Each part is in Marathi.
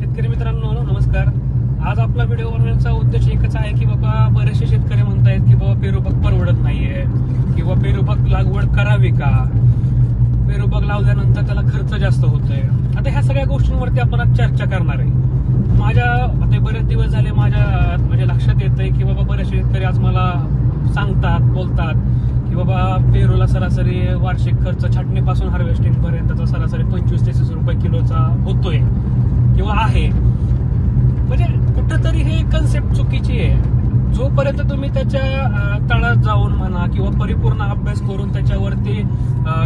शेतकरी मित्रांनो नमस्कार. आज आपला व्हिडिओ बनवण्याचा उद्देश एकच आहे की बाबा बरेचसे शेतकरी म्हणतायत की बाबा पेरूबाग परवडत नाहीये. किंवा पेरूबाग लागवड करावी का? पेरूबाग लावल्यानंतर त्याला खर्च जास्त होतोय. आता ह्या सगळ्या गोष्टींवरती आपण आज चर्चा करणार आहे. माझ्या आता बरेच दिवस झाले माझ्या म्हणजे लक्षात येत आहे की बाबा बरेचसे शेतकरी आज मला सांगतात बोलतात की बाबा पेरूला सरासरी वार्षिक खर्च छाटणीपासून हार्वेस्टिंग पर्यंतचा सरासरी पंचवीस ते तीस रुपये किलोचा होतोय. किंवा आहे. म्हणजे कुठंतरी हे कन्सेप्ट चुकीची आहे. जोपर्यंत तुम्ही त्याच्या तळात जाऊन म्हणा किंवा परिपूर्ण अभ्यास करून त्याच्यावरती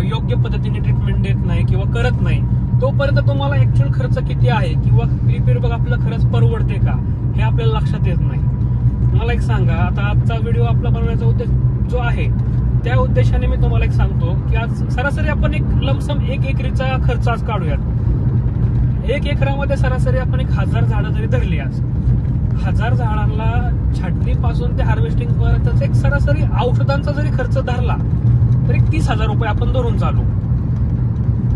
योग्य पद्धतीने ट्रीटमेंट देत नाही किंवा करत नाही तोपर्यंत तुम्हाला ऍक्च्युअल खर्च किती आहे? किंवा प्रीपेड बघ आपलं खरंच परवडते का? हे आपल्याला लक्षात येत नाही. मला एक सांगा आता आजचा व्हिडिओ आपला बनवण्याचा उद्देश जो आहे त्या उद्देशाने मी तुम्हाला एक सांगतो की आज सरासरी आपण एक लमसम एक एकरीचा खर्च आज काढूयात. एक एकरामध्ये सरासरी आपण एक हजार झाडं जरी धरली आज. हजार झाडांना छाटणीपासून ते हार्वेस्टिंग पर्यंत एक सरासरी औषधांचा जरी खर्च धरला तर एक तीस हजार रुपये आपण धरून चालू.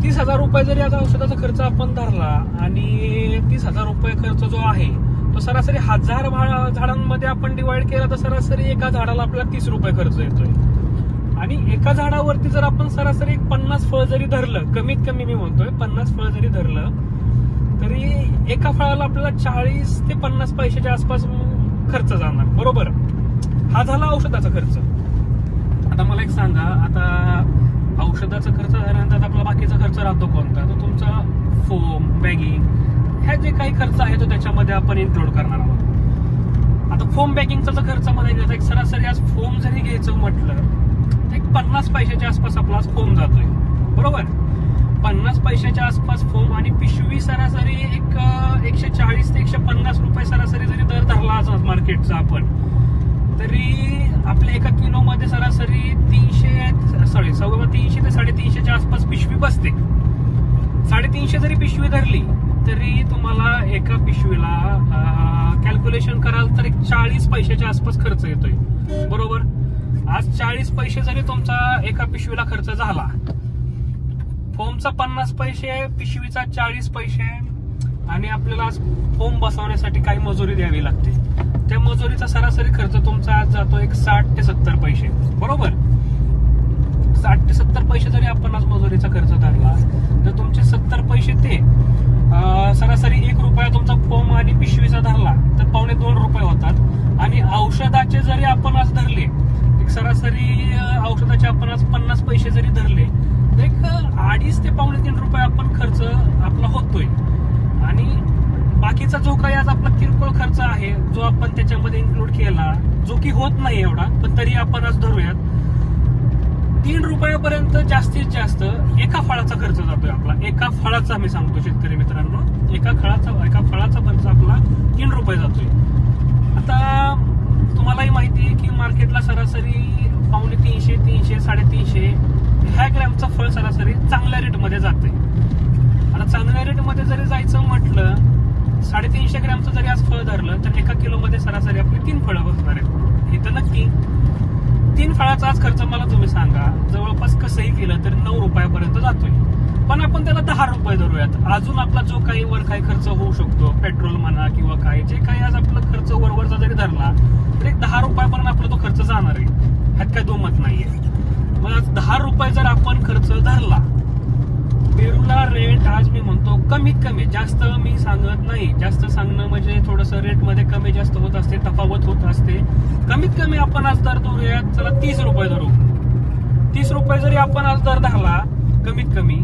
तीस हजार रुपये जरी आज औषधाचा खर्च आपण धरला आणि तीस हजार रुपये खर्च जो आहे तो सरासरी हजार भा- झाडांमध्ये आपण डिवाइड केला तर सरासरी एका झाडाला आपल्याला तीस रुपये खर्च येतोय. आणि एका झाडावरती जर आपण सरासरी एक पन्नास फळ जरी धरलं कमीत कमी मी म्हणतोय पन्नास फळ जरी धरलं तरी एका फळाला आपल्याला चाळीस ते पन्नास पैशाच्या आसपास खर्च जाणार. बरोबर? हा झाला औषधाचा खर्च. आता मला एक सांगा आता औषधाचा खर्च झाल्यानंतर आपला बाकीचा खर्च राहतो कोणता? तो तुमचा फोम बॅगिंग ह्या जे काही खर्च आहे तो त्याच्यामध्ये आपण इन्क्लूड करणार आहोत. आता फोम बॅगिंगचा जर खर्च म्हणायचा एक सरासरी आज फोम जरी घ्यायचं म्हटलं तर एक पन्नास पैशाच्या आसपास आपला आज फोम जातोय. बरोबर? पन्नास पैशाच्या आसपास फोम आणि पिशवी सरासरी एक एकशे चाळीस ते एकशे पन्नास रुपये सरासरी जरी दर धरला असं मार्केटचा आपण तरी आपल्या एका किलोमध्ये सरासरी तीनशे सॉरी सव्वा तीनशे ते साडेतीनशेच्या आसपास पिशवी बसते. साडेतीनशे जरी पिशवी धरली तरी तुम्हाला एका पिशवीला कॅल्क्युलेशन कराल तर एक चाळीस पैशाच्या आसपास खर्च येतोय. बरोबर? आज चाळीस पैसे जरी तुमचा एका पिशवीला खर्च झाला फोमचा पन्नास पैसे पिशवीचा चाळीस पैसे आणि आपल्याला आज फोम बसवण्यासाठी काही मजुरी द्यावी लागते. त्या मजुरीचा सरासरी खर्च तुमचा आज जातो एक साठ ते सत्तर पैसे. बरोबर? साठ ते सत्तर पैसे जरी आपण आज मजुरीचा खर्च धरला तर तुमचे सत्तर पैसे ते अं, सरासरी एक रुपया तुमचा फोम आणि पिशवीचा धरला तर पावणे दोन रुपये होतात आणि औषधाचे जरी आपण आज धरले एक सरासरी अं, औषधाचे आपण आज पन्नास पैसे जरी धरले तर एक अं, अडीच ते पावणे तीन रुपये आपण खर्च आपला होतोय. आणि बाकीचा जो काही आज आपला किरकोळ खर्च आहे जो आपण त्याच्यामध्ये इन्क्लूड केला जो की होत नाही एवढा पण तरी आपण आज धरूयात. तीन रुपयापर्यंत जास्तीत जास्त एका फळाचा खर्च जातोय आपला. एका फळाचा मी सांगतो शेतकरी मित्रांनो. एका फळाचा एका फळाचा खर्च आपला तीन रुपये जातोय. आता तुम्हालाही माहिती आहे की मार्केटला सरासरी पावणे तीनशे तीनशे साडेतीनशे ह्या ग्रॅमचं फळ सरासरी चांगल्या रेटमध्ये जाते आता चांगल्या रेटमध्ये जरी जायचं म्हटलं साडेतीनशे ग्रॅमचं जरी आज फळ धरलं तर एका किलोमध्ये सरासरी आपली तीन फळं बसणार आहेत. हे तर नक्की. तीन फळाचा आज खर्च मला तुम्ही सांगा. जवळपास कसंही केलं तर नऊ रुपयापर्यंत जातोय. पण आपण त्याला दहा रुपये धरूयात. अजून आपला जो काही वर काही खर्च होऊ शकतो पेट्रोल म्हणा किंवा काय जे काही आज आपला खर्च वरवरचा जरी धरला तर एक दहा रुपयापर्यंत आपला तो खर्च जाणार आहे. ह्यात काही दोमत नाहीये. मग आज दहा रुपये जर आपण खर्च धरला पेरूला रेट आज मी म्हणतो कमीत कमी जास्त मी सांगत नाही. जास्त सांगणं म्हणजे थोडस रेटमध्ये कमी जास्त होत असते तफावत होत असते. कमीत कमी आपण आज दर धरूया चला तीस रुपये धरू. तीस रुपये जरी आपण आज दर धरला कमीत कमी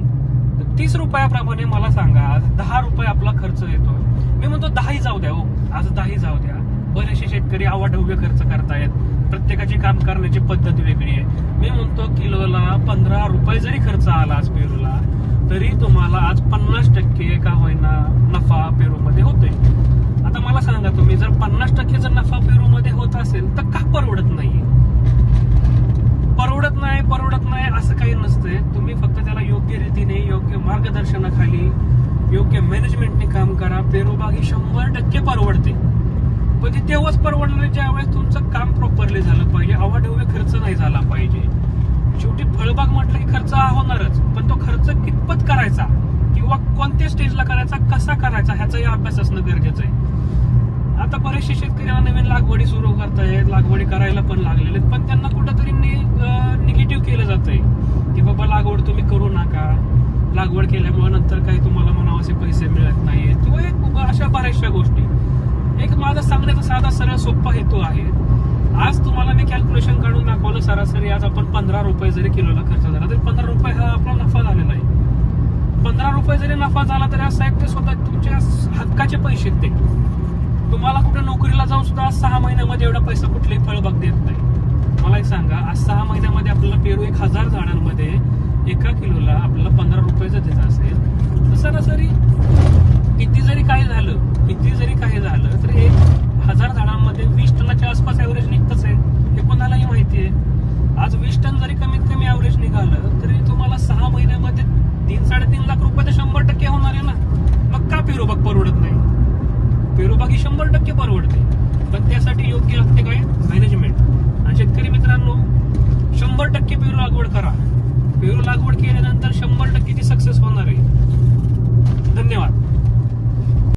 तीस रुपयाप्रमाणे मला सांगा आज दहा रुपये आपला खर्च येतो मी म्हणतो दहाही जाऊ द्या हो. आज दहाही जाऊ द्या. बरेचसे शेतकरी आवाढव्य खर्च करतायत. प्रत्येकाची काम करण्याची पद्धत वेगळी आहे. मी म्हणतो किलोला पंधरा रुपये जरी खर्च आला आज पेरूला तरी तुम्हाला आज पन्नास टक्के का होईना नफा पेरूमध्ये होतोय. आता मला सांगा तुम्ही जर पन्नास टक्के जर नफा पेरूमध्ये होत असेल तर का परवडत नाही परवडत नाही परवडत नाही असं काही नसतंय. तुम्ही फक्त त्याला योग्य रीतीने योग्य मार्गदर्शनाखाली योग्य मॅनेजमेंटने काम करा. पेरोबाग ही शंभर टक्के परवडते. पण ती तेव्हाच परवडणार ज्यावेळेस तुमचं काम प्रॉपरली झालं पाहिजे अवाढव्य खर्च नाही झाला पाहिजे शेवटी फळबाग म्हटलं की खर्च हा होणारच पण तो खर्च कितपत करायचा किंवा कोणत्या स्टेजला करायचा कसा करायचा ह्याचाही अभ्यास असणं गरजेचं आहे. आता बरेचसे शेतकरी हा नवीन लागवडी सुरू करतायत लागवडी करायला पण लागलेले आहेत पण त्यांना कुठंतरी निगेटिव्ह केलं जात आहे की बाबा लागवड तुम्ही करू नका. लागवड केल्यामुळे नंतर काही तुम्हाला म्हणावं असे पैसे मिळत नाहीत. किंवा एक अशा बऱ्याचशा गोष्टी. एक माझा सांगण्याचा साधा सरळ सोपा हेतू आहे. आज तुम्हाला मी कॅल्क्युलेशन काढून दाखवलं सरासरी आज आपण पंधरा रुपये जरी किलोला खर्च झाला तरी पंधरा रुपये हा आपला नफा झालेला आहे. पंधरा रुपये जरी नफा झाला तरी साहेब ते स्वतः तुमच्या हक्काचे पैसे ते. तुम्हाला कुठे नोकरीला जाऊन सुद्धा आज सहा महिन्यामध्ये एवढा पैसा कुठलेही फळबाग देत नाही. मला एक सांगा आज सहा महिन्यामध्ये आपल्याला पेरू एक हजार झाडांमध्ये एका किलोला आपल्याला पंधरा रुपयाचं देत असेल. तर सरासरी किती जरी काही झालं किती जरी